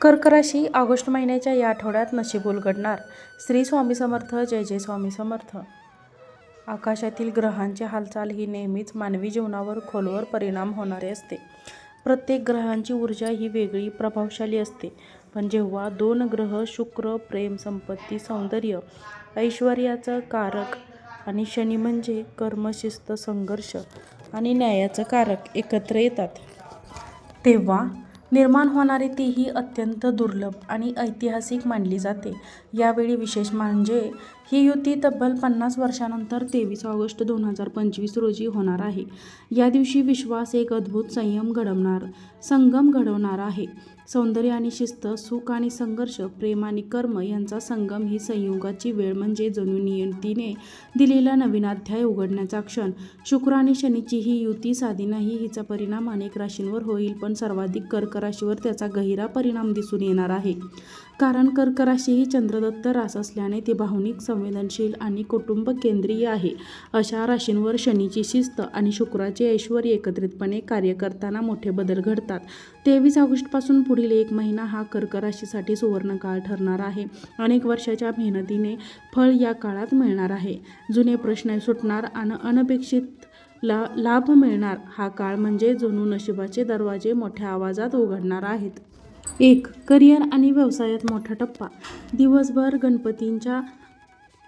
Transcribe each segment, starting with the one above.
कर्कराशी August महिन्याच्या या आठवड्यात नशीब उलगडणार. श्री स्वामी समर्थ जय जय स्वामी समर्थ. आकाशातील ग्रहांची हालचाल ही नेहमीच मानवी जीवनावर खोलवर परिणाम होणारे असते. प्रत्येक ग्रहांची ऊर्जा ही वेगळी प्रभावशाली असते. पण जेव्हा दोन ग्रह शुक्र प्रेम संपत्ती सौंदर्य ऐश्वर्याचं कारक आणि शनी म्हणजे कर्मशिस्त संघर्ष आणि न्यायाचं कारक एकत्र येतात तेव्हा निर्माण होणारी ती ही अत्यंत दुर्लभ आणि ऐतिहासिक मानली जाते. यावेळी विशेष म्हणजे ही युती तब्बल पन्नास वर्षानंतर तेवीस ऑगस्ट दोन हजार पंचवीस रोजी होणार आहे. या दिवशी विश्वास एक अद्भुत संयम घडवणार संगम घडवणार आहे. सौंदर्य आणि शिस्त सुख आणि संघर्ष प्रेम आणि कर्म यांचा संगम ही संयोगाची वेळ म्हणजे जणू नियतीने दिलेला नवीन अध्याय उघडण्याचा क्षण. शुक्र आणि शनीची ही युती साधी नाही हिचा परिणाम अनेक राशींवर होईल पण सर्वाधिक कर्क राशीवर त्याचा गहिरा परिणाम दिसून येणार आहे. कारण कर्क राशी ही चंद्रदत्त रास असल्याने ती भावनिक संवेदनशील आणि कुटुंब केंद्रीय आहे. अशा राशींवर शनीची शिस्त आणि शुक्राचे ऐश्वर एकत्रितपणे कार्य करताना मोठे बदल घडतात. तेवीस ऑगस्टपासून पुढील एक महिना हा कर्क राशीसाठी सुवर्णकाळ ठरणार आहे. अनेक वर्षाच्या मेहनतीने फळ या काळात मिळणार आहे. जुने प्रश्न सुटणार आणि अनपेक्षित ला लाभ मिळणार. हा काळ म्हणजे जणू नशिबाचे दरवाजे मोठ्या आवाजात उघडणार आहेत. एक करिअर आणि व्यवसायात मोठा टप्पा. दिवसभर गणपतींच्या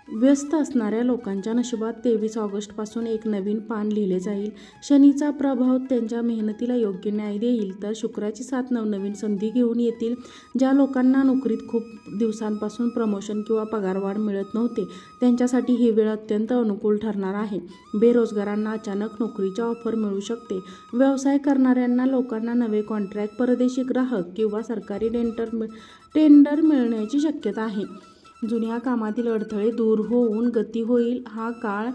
व्यस्त असणाऱ्या लोकांच्या नशिबात तेवीस ऑगस्टपासून एक नवीन पान लिहिले जाईल. शनीचा प्रभाव त्यांच्या मेहनतीला योग्य न्याय देईल. तर शुक्राची साथ नवनवीन संधी घेऊन येतील ज्या लोकांना नोकरीत खूप दिवसांपासून प्रमोशन किंवा पगारवाढ मिळत नव्हते. त्यांच्यासाठी ही वेळ अत्यंत अनुकूल ठरणार आहे. बेरोजगारांना अचानक नोकरीच्या ऑफर मिळू शकते. व्यवसाय करणाऱ्यांना लोकांना नवे कॉन्ट्रॅक्ट परदेशी ग्राहक किंवा सरकारी डेंटर टेंडर मिळण्याची शक्यता आहे. जुन्या कामातील अडथळे दूर होऊन गती होईल हा काळ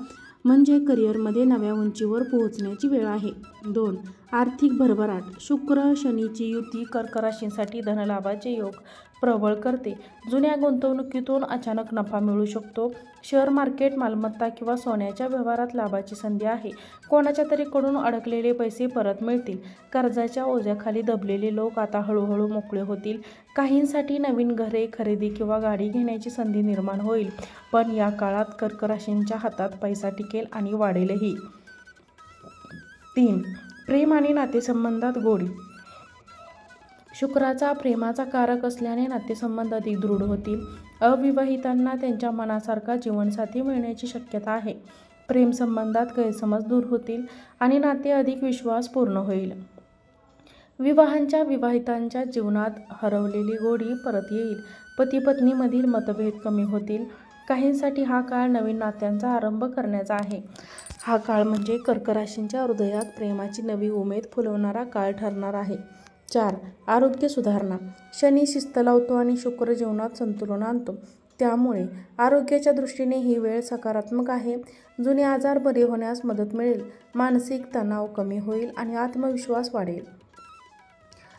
म्हणजे करिअरमध्ये नव्या उंचीवर पोहोचण्याची वेळ आहे. दोन आर्थिक भरभराट. शुक्र शनीची युती कर्कराशींसाठी धनलाभाचे योग. प्रबळ करते. जुन्या गुंतवणुकीतून अचानक नफा मिळू शकतो. शेअर मार्केट मालमत्ता किंवा सोन्याच्या व्यवहारात लाभाची संधी आहे. कोणाच्या तरी कडून अडकलेले पैसे परत मिळतील. कर्जाच्या ओझ्याखाली दबलेले लोक आता हळूहळू मोकळे होतील. काहींसाठी नवीन घरे खरेदी किंवा गाडी घेण्याची संधी निर्माण होईल. पण या काळात कर्क राशींच्या हातात पैसा टिकेल आणि वाढेलही. तीन. प्रेम आणि नातेसंबंधात गोडी. शुक्राचा प्रेमाचा कारक असल्याने नातेसंबंध अधिक दृढ होतील. अविवाहितांना त्यांच्या मनासारखा जीवनसाथी मिळण्याची शक्यता आहे. प्रेमसंबंधात गैरसमज दूर होतील आणि नाते अधिक विश्वास पूर्ण होईल. विवाहांच्या विवाहितांच्या जीवनात हरवलेली गोडी परत येईल. पती पत्नीमधील मतभेद कमी होतील. काहींसाठी हा काळ नवीन नात्यांचा आरंभ करण्याचा आहे. हा काळ म्हणजे कर्कराशींच्या हृदयात प्रेमाची नवी उमेद फुलवणारा काळ ठरणार आहे. चार. आरोग्य सुधारणा. शनी शिस्त लावतो आणि शुक्र जीवनात संतुलन आणतो. त्यामुळे आरोग्याच्या दृष्टीने ही वेळ सकारात्मक आहे. जुने आजार बरे होण्यास मदत मिळेल. मानसिक तणाव कमी होईल आणि आत्मविश्वास वाढेल.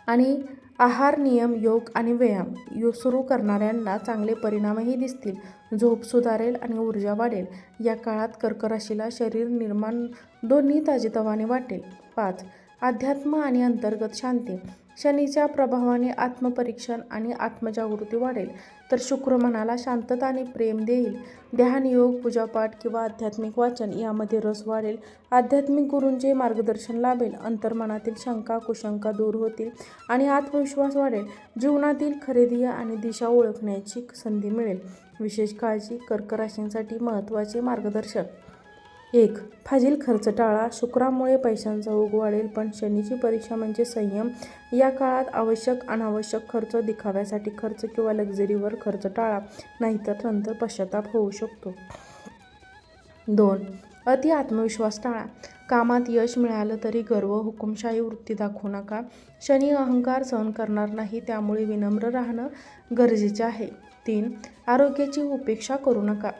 आणि आहार नियम योग आणि व्यायाम यो सुरू करणाऱ्यांना चांगले परिणामही दिसतील. झोप सुधारेल आणि ऊर्जा वाढेल. या काळात कर्कराशीला शरीर निर्माण दोन्ही ताजेतवाने वाटेल. पाच. अध्यात्म आणि अंतर्गत शांती. शनीच्या प्रभावाने आत्मपरीक्षण आणि आत्मजागृती वाढेल. तर शुक्र मनाला शांतता आणि प्रेम देईल. ध्यान योग पूजापाठ किंवा आध्यात्मिक वाचन यामध्ये रस वाढेल. आध्यात्मिक गुरूंचे मार्गदर्शन लाभेल. अंतर्मनातील शंका कुशंका दूर होतील आणि आत्मविश्वास वाढेल. जीवनातील खरेदी आणि दिशा ओळखण्याची संधी मिळेल. विशेष काळजी कर्क राशींसाठी महत्त्वाचे मार्गदर्शक. एक फाजील खर्च टाळा. शुक्रामुळे पैशांचा ओघ वाढेल पण शनीची परीक्षा म्हणजे संयम. या काळात आवश्यक अनावश्यक खर्च दिखाव्यासाठी खर्च किंवा लक्झरीवर खर्च टाळा. नाहीतर नंतर पश्चाताप होऊ शकतो. दोन अति आत्मविश्वास टाळा. कामात यश मिळालं तरी गर्व हुकुमशाही वृत्ती दाखवू नका. शनी अहंकार सहन करणार नाही त्यामुळे विनम्र राहणं गरजेचे आहे. तीन आरोग्याची उपेक्षा करू नका.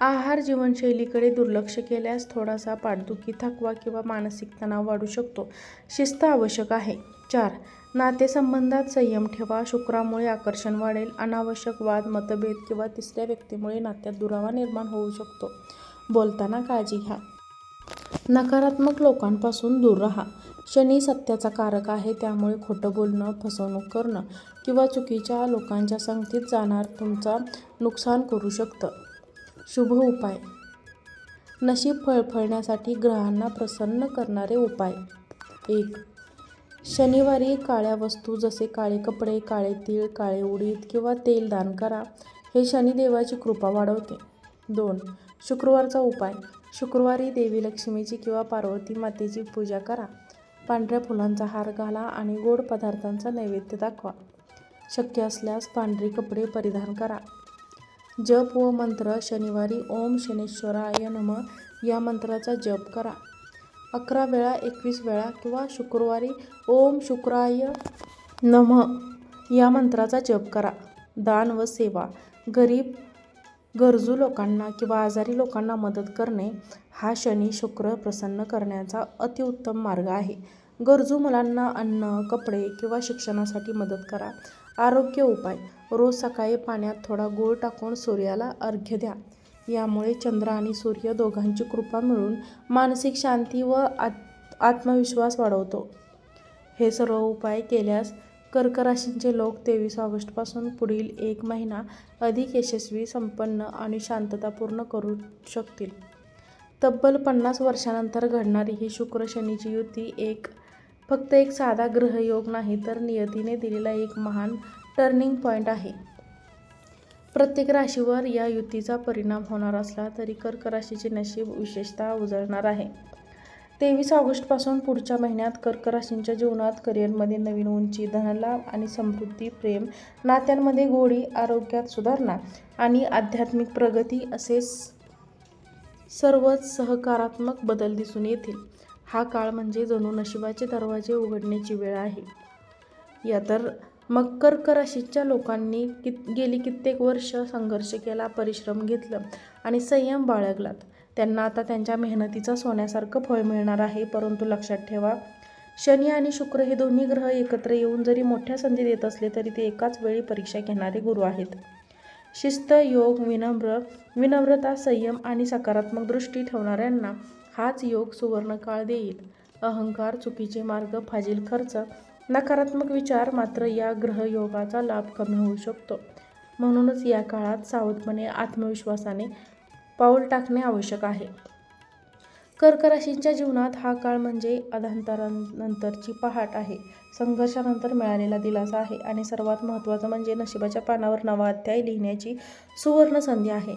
आहार जीवनशैलीकडे दुर्लक्ष केल्यास थोडासा पाठदुखी थकवा किंवा मानसिक तणाव वाढू शकतो. शिस्त आवश्यक आहे. चार नातेसंबंधात संयम ठेवा. शुक्रामुळे आकर्षण वाढेल. अनावश्यक वाद मतभेद किंवा तिसऱ्या व्यक्तीमुळे नात्यात दुरावा निर्माण होऊ शकतो. बोलताना काळजी घ्या. नकारात्मक लोकांपासून दूर राहा. शनी सत्याचा कारक आहे. त्यामुळे खोटं बोलणं फसवणूक करणं किंवा चुकीच्या लोकांच्या संगतीत जाणार तुमचा नुकसान करू शकतं. शुभ उपाय. नशीब फळफळण्यासाठी ग्रहांना प्रसन्न करणारे उपाय. एक शनिवारी काळ्या वस्तू जसे काळे कपडे काळे तीळ काळे उडीद किंवा तेल दान करा. हे शनिदेवाची कृपा वाढवते. दोन शुक्रवारचा उपाय. शुक्रवारी देवी लक्ष्मीची किंवा पार्वती मातेची पूजा करा. पांढऱ्या फुलांचा हार घाला आणि गोड पदार्थांचा नैवेद्य दाखवा. शक्य असल्यास पांढरे कपडे परिधान करा. जप व मंत्र शनिवारी ओम शनेश्वराय नम. या मंत्राचा जप करा. अकरा वेळा एकवीस वेळा किंवा शुक्रवारी ओम शुक्राय नम. या मंत्राचा जप करा. दान व सेवा. गरीब गरजू लोकांना किंवा आजारी लोकांना मदत करणे हा शनी शुक्र प्रसन्न करण्याचा अतिउत्तम मार्ग आहे. गरजू मुलांना अन्न कपडे किंवा शिक्षणासाठी मदत करा. आरोग्य उपाय. रोज सकाळी पाण्यात थोडा गूळ टाकून सूर्याला अर्घ्य द्या. यामुळे चंद्र आणि सूर्य दोघांची कृपा मिळून मानसिक शांती व आत आत्मविश्वास वाढवतो. हे सर्व उपाय केल्यास कर्क राशींचे लोक तेवीस ऑगस्टपासून पुढील एक महिना अधिक यशस्वी संपन्न आणि शांततापूर्ण करू शकतील. तब्बल पन्नास वर्षानंतर घडणारी ही शुक्र शनीची युती एक फक्त एक साधा ग्रहयोग नाही तर नियतीने दिलेला एक महान टर्निंग पॉईंट आहे. प्रत्येक राशीवर या युतीचा परिणाम होणार असला तरी कर्क राशीचे नशीब विशेषतः उजळणार आहे. तेवीस ऑगस्टपासून पुढच्या महिन्यात कर्क राशींच्या जीवनात करिअरमध्ये नवीन उंची धनलाभ आणि समृद्धी प्रेम नात्यांमध्ये गोडी आरोग्यात सुधारणा आणि आध्यात्मिक प्रगती असे स- सर्वच सहकारात्मक बदल दिसून येतील. हा काळ म्हणजे जणू नशिबाचे दरवाजे उघडण्याची वेळ आहे. या तर मग कर्क राशीच्या लोकांनी कित गेली कित्येक वर्ष संघर्ष केला परिश्रम घेतलं आणि संयम बाळगलात. त्यांना आता त्यांच्या मेहनतीचं सोन्यासारखं फळ मिळणार आहे परंतु लक्षात ठेवा शनी आणि शुक्र हे दोन्ही ग्रह एकत्र येऊन जरी मोठ्या संधी देत असले तरी ते एकाच वेळी परीक्षा घेणारे गुरु आहेत. शिस्त योग विनम्र विनम्रता संयम आणि सकारात्मक दृष्टी ठेवणाऱ्यांना हाच योग सुवर्णकाळ देईल. अहंकार चुकीचे मार्ग फाजील खर्च. नकारात्मक विचार मात्र या ग्रहयोगाचा लाभ कमी होऊ शकतो. म्हणूनच या काळात सावधपणे आत्मविश्वासाने पाऊल टाकणे आवश्यक आहे. कर्क राशींच्या जीवनात हा काळ म्हणजे अधांतरानंतरची पहाट आहे. संघर्षानंतर मिळालेला दिलासा आहे आणि सर्वात महत्त्वाचं म्हणजे नशिबाच्या पानावर नवा अध्याय लिहिण्याची सुवर्ण संधी आहे.